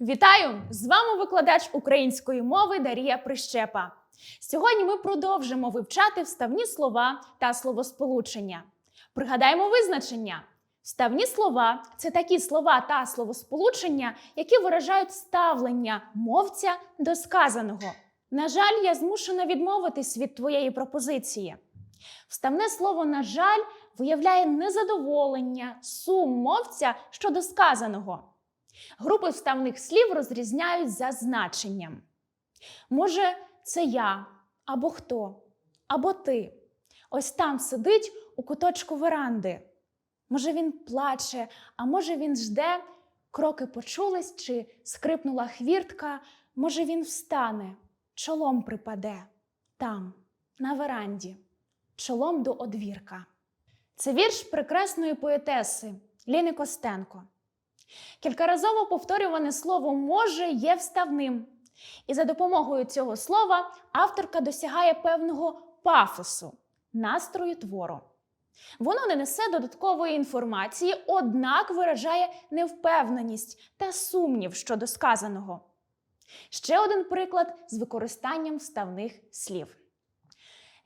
Вітаю! З вами викладач української мови Дарія Прищепа. Сьогодні ми продовжимо вивчати вставні слова та словосполучення. Пригадаємо визначення. Вставні слова це такі слова та словосполучення, які виражають ставлення мовця до сказаного. На жаль, я змушена відмовитись від твоєї пропозиції. Вставне слово, на жаль, виявляє незадоволення, сум мовця щодо сказаного. Групи вставних слів розрізняють за значенням. Може, це я, або хто, або ти. Ось там сидить у куточку веранди. Може, він плаче, а може, він жде, кроки почулись чи скрипнула хвіртка, може, він встане, чолом припаде там, на веранді, чолом до одвірка. Це вірш прекрасної поетеси Ліни Костенко. Кількаразово повторюване слово може є вставним. І за допомогою цього слова авторка досягає певного пафосу, настрою твору. Воно не несе додаткової інформації, однак виражає невпевненість та сумнів щодо сказаного. Ще один приклад з використанням вставних слів.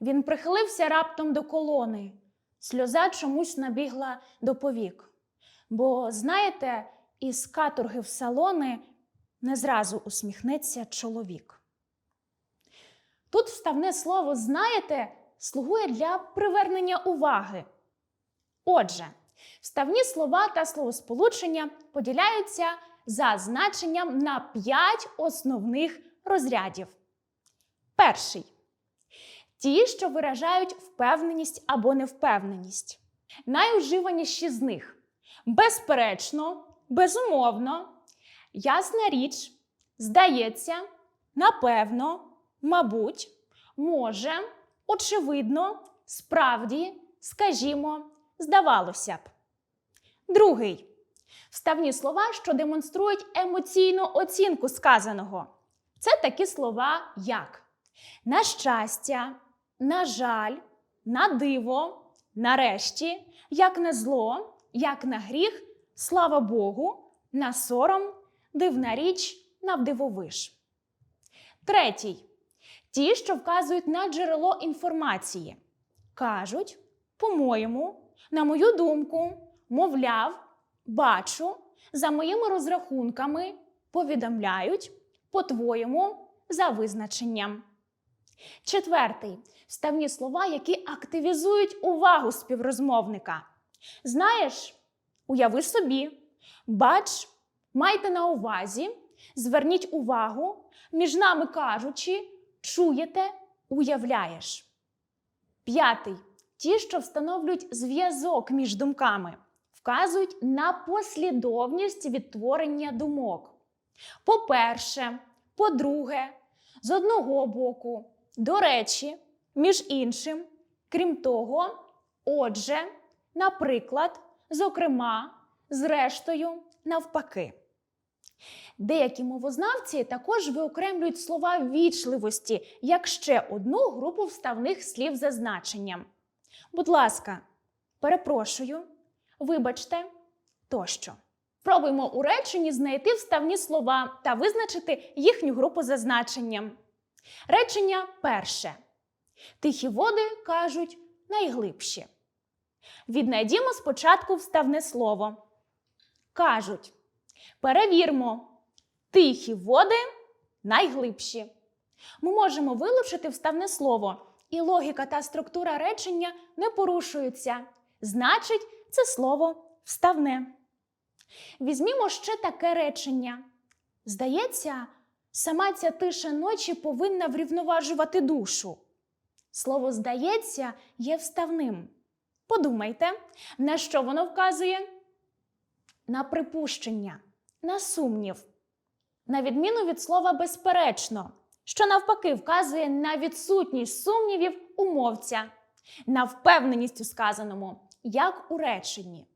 Він прихилився раптом до колони. Сльоза чомусь набігла до повік. Бо, знаєте, із каторги в салони не зразу усміхнеться чоловік. Тут вставне слово знаєте слугує для привернення уваги. Отже, вставні слова та словосполучення поділяються за значенням на п'ять основних розрядів. Перший ті, що виражають впевненість або невпевненість. Найуживаніші з них безперечно, безумовно, ясна річ, здається, напевно, мабуть, може, очевидно, справді, скажімо, здавалося б. Другий вставні слова, що демонструють емоційну оцінку сказаного. Це такі слова, як на щастя, на жаль, на диво, нарешті, як на зло, як на гріх, слава Богу, на сором, дивна річ, навдивовиш. Третій. Ті, що вказують на джерело інформації. Кажуть, по-моєму, на мою думку, мовляв, бачу, за моїми розрахунками, повідомляють, по-твоєму, за визначенням. Четвертий вставні слова, які активізують увагу співрозмовника. Знаєш, уяви собі, бач, майте на увазі, зверніть увагу, між нами кажучи, чуєте, уявляєш. П'ятий. Ті, що встановлюють зв'язок між думками, вказують на послідовність відтворення думок. По-перше, по-друге, з одного боку, до речі, між іншим, крім того, отже, наприклад, зокрема, зрештою, навпаки. Деякі мовознавці також виокремлюють слова вічливості як ще одну групу вставних слів за значенням. Будь ласка, перепрошую, вибачте тощо. Пробуймо у реченні знайти вставні слова та визначити їхню групу за значенням. Речення перше. Тихі води кажуть найглибші. Віднайдімо спочатку вставне слово. Кажуть. Перевірмо. Тихі води найглибші. Ми можемо вилучити вставне слово, і логіка та структура речення не порушуються. Значить, це слово вставне. Візьмімо ще таке речення. Здається, сама ця тиша ночі повинна врівноважувати душу. Слово здається є вставним. Подумайте, на що воно вказує? На припущення, на сумнів. На відміну від слова безперечно, що навпаки вказує на відсутність сумнівів у мовця, на впевненість у сказаному, як у реченні.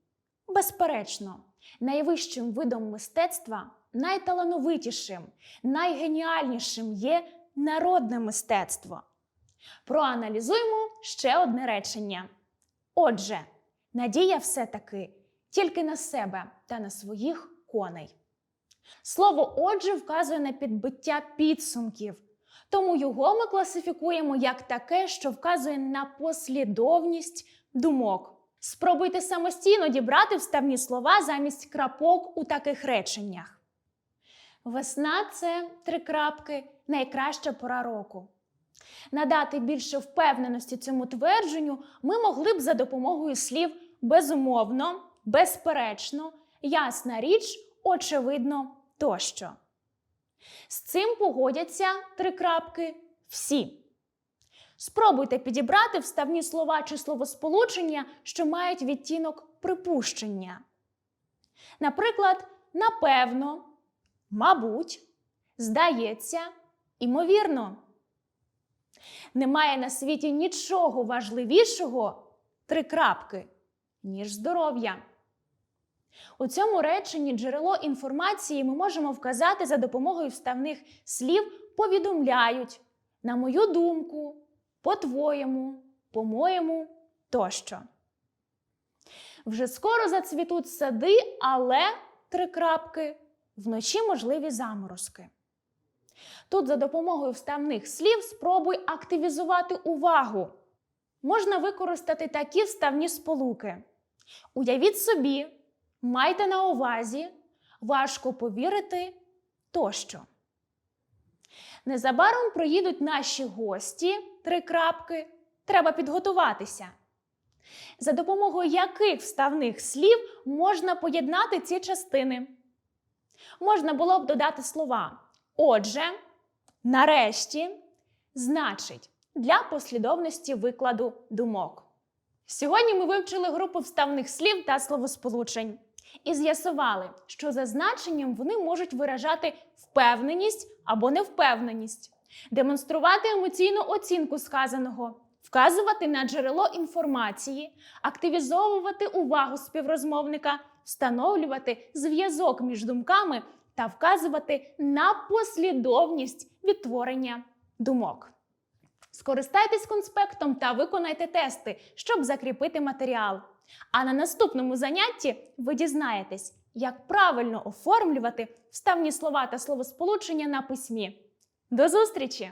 Безперечно, найвищим видом мистецтва, найталановитішим, найгеніальнішим є народне мистецтво. Проаналізуємо ще одне речення. Отже, надія все-таки тільки на себе та на своїх коней. Слово отже вказує на підбиття підсумків, тому його ми класифікуємо як таке, що вказує на послідовність думок. Спробуйте самостійно дібрати вставні слова замість крапок у таких реченнях. Весна це три крапки, найкраща пора року. Надати більше впевненості цьому твердженню ми могли б за допомогою слів безумовно, безперечно, ясна річ, очевидно тощо. З цим погодяться три крапки всі. Спробуйте підібрати вставні слова чи словосполучення, що мають відтінок припущення. Наприклад, напевно, мабуть, здається, імовірно. Немає на світі нічого важливішого три крапки, ніж здоров'я. У цьому реченні джерело інформації ми можемо вказати за допомогою вставних слів повідомляють, на мою думку, по-твоєму, по-моєму тощо. Вже скоро зацвітуть сади, але три крапки вночі можливі заморозки. Тут за допомогою вставних слів спробуй активізувати увагу. Можна використати такі вставні сполуки. Уявіть собі, майте на увазі, важко повірити тощо. Незабаром приїдуть наші гості, три крапки, треба підготуватися. За допомогою яких вставних слів можна поєднати ці частини? Можна було б додати слова отже, нарешті, значить для послідовності викладу думок. Сьогодні ми вивчили групу вставних слів та словосполучень і з'ясували, що за значенням вони можуть виражати впевненість або невпевненість, демонструвати емоційну оцінку сказаного, вказувати на джерело інформації, активізовувати увагу співрозмовника, встановлювати зв'язок між думками та вказувати на послідовність відтворення думок. Скористайтесь конспектом та виконайте тести, щоб закріпити матеріал. А на наступному занятті ви дізнаєтесь, як правильно оформлювати вставні слова та словосполучення на письмі. До зустрічі!